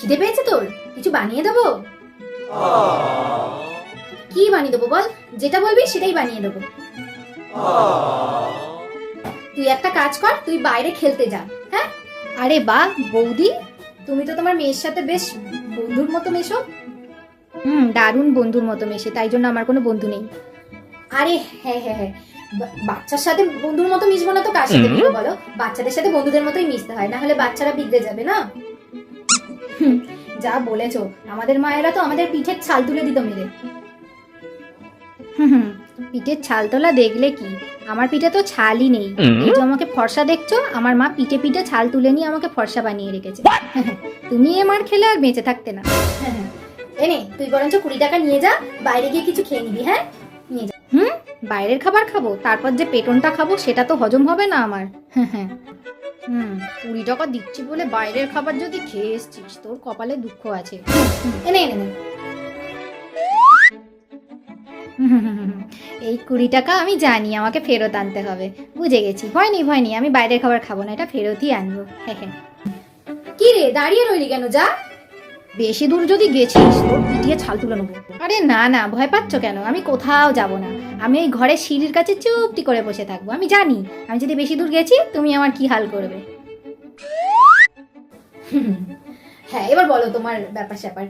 খিদে পেয়েছে তোর? কিছু বানিয়ে দেবো? কি বানিয়ে দেবো বল? যেটা বলবি সেটাই বানিয়ে দেবো। তুই একটা কাজ কর তুই বাইরে খেলতে যা হ্যাঁ? আরে বাহ বৌদি। তুমি তো তোমার মেয়ের সাথে বেশ বন্ধুর মতো মেশো। হুম দারুণ বন্ধুর মতো মেশে তাই জন্য আমার কোনো বন্ধু নেই। আরে হ্যাঁ হ্যাঁ হ্যাঁ। বা- বাচ্চার সাথে বন্ধুর মতো মিশবো না তো কার সাথে বলো? বাচ্চাদের সাথে বন্ধুদের মতোই মিশতে হয় না হলে বাচ্চারা বিগড়ে যাবে না? যা বলেছ। আমাদের মায়েরা তো আমাদের পিঠের ছাল তুলে দিত মেরে হুম পিঠের ছাল তোলা দেখলে কি? আমার পিঠে তো ছালই নেই। এই যে আমাকে ফর্সা দেখছ আমার মা পিঠে পিঠে ছাল তুলে নিয়ে আমাকে ফর্সা বানিয়ে রেখেছে। তুমি এ মার খেলে আর বেঁচে থাকতে না। এনে তুই বরঞ্চ কুড়ি টাকা নিয়ে যা বাইরে গিয়ে কিছু খেয়ে নিবি হ্যাঁ? নিয়ে যা। হুম বাইরের খাবার খাব তারপর যে পেটনটা খাব সেটা তো হজম হবে না আমার। হ্যাঁ হ্যাঁ। হুম। কুড়ি টাকা দিচ্ছি বলে বাইরের খাবার যদি খেয়ে এসছিস, তোর কপালে দুঃখ আছে। এনে এনে নে। এই কুড়ি টাকা আমি জানি, আমাকে ফেরত আনতে হবে। বুঝে গেছি। হয়নি হয়নি আমি বাইরের খাবার খাব না, এটা ফেরতই আনব। হ্যাঁ হ্যাঁ কি রে, দাঁড়িয়ে রইলি কেন? যা। বেশি দূর যদি গেছিস তোর পিটিয়ে ছাল তুলে নেব। আরে না না, ভয় পাচ্ছ কেন? আমি কোথাও যাব না। আমি এই ঘরের সিঁড়ির কাছে চুপটি করে বসে থাকব। আমি জানি, আমি যদি বেশি দূর গেছি, তুমি আমার কি হাল করবে? হ্যাঁ এবার বলো তোমার ব্যাপার স্যাপার